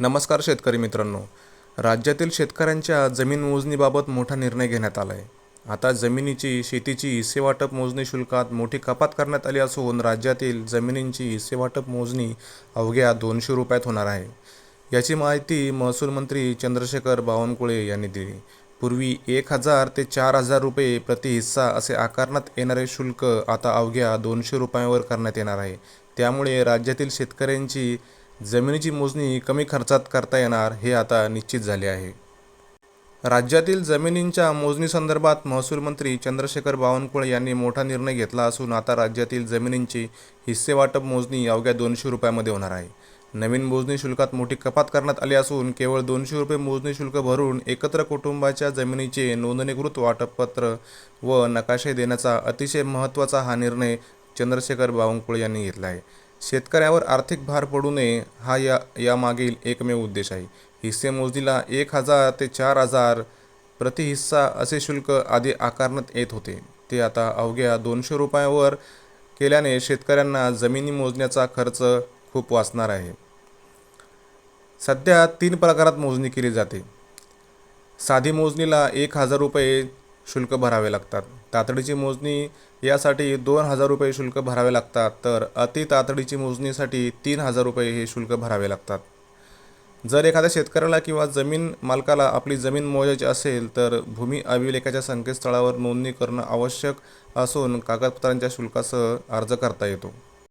नमस्कार शेतकरी मित्रांनो. राज्यातील शेतकऱ्यांच्या जमीन मोजणीबाबत मोठा निर्णय घेण्यात आला आहे आता जमिनीची शेतीची हिस्सेवाटप मोजणी शुल्कात मोठी कपात करण्यात आली असून राज्यातील जमिनींची हिस्सेवाटप मोजणी अवघ्या दोनशे रुपयात होणार आहे. याची माहिती महसूल मंत्री चंद्रशेखर बावनकुळे यांनी दिली. पूर्वी एक हजार ते चार हजार रुपये प्रति हिस्सा असे आकारण्यात येणारे शुल्क आता अवघ्या दोनशे रुपयांवर करण्यात येणार आहे. त्यामुळे राज्यातील शेतकऱ्यांची जमिनीची मोजणी कमी खर्चात करता येणार हे आता निश्चित झाले आहे. राज्यातील जमिनींच्या मोजणीसंदर्भात महसूल मंत्री चंद्रशेखर बावनकुळे यांनी मोठा निर्णय घेतला असून आता राज्यातील जमिनींची हिस्सेवाटप मोजणी अवघ्या दोनशे रुपयामध्ये होणार आहे. नवीन मोजणी शुल्कात मोठी कपात करण्यात आली असून केवळ दोनशे रुपये मोजणी शुल्क भरून एकत्र कुटुंबाच्या जमिनीचे नोंदणीकृत वाटपपत्र व नकाशे देण्याचा अतिशय महत्त्वाचा हा निर्णय चंद्रशेखर बावनकुळे यांनी घेतला आहे. शेतकऱ्यावर आर्थिक भार पडू नये हा या यामागील एकमेव उद्देश आहे. हिस्से मोजणीला एक हजार ते चार हजार प्रति हिस्सा असे शुल्क आधी आकारण्यात येत होते. ते आता अवघ्या दोनशे रुपयावर केल्याने शेतकऱ्यांना जमिनी मोजण्याचा खर्च खूप वाचणार आहे. सध्या तीन प्रकारात मोजणी केली जाते. साधी मोजणीला एक हजार रुपये शुल्क भरावे लागतात. तातडीची मोजणी यासाठी दोन हजार रुपये शुल्क भरावे लागतात तर अति तातडीची मोजणीसाठी तीन हजार रुपये हे शुल्क भरावे लागतात. जर एखाद्या शेतकऱ्याला किंवा जमीन मालकाला आपली जमीन मोजायची असेल तर भूमी अभिलेखाच्या संकेतस्थळावर नोंदणी करणं आवश्यक असून कागदपत्रांच्या शुल्कासह अर्ज करता येतो.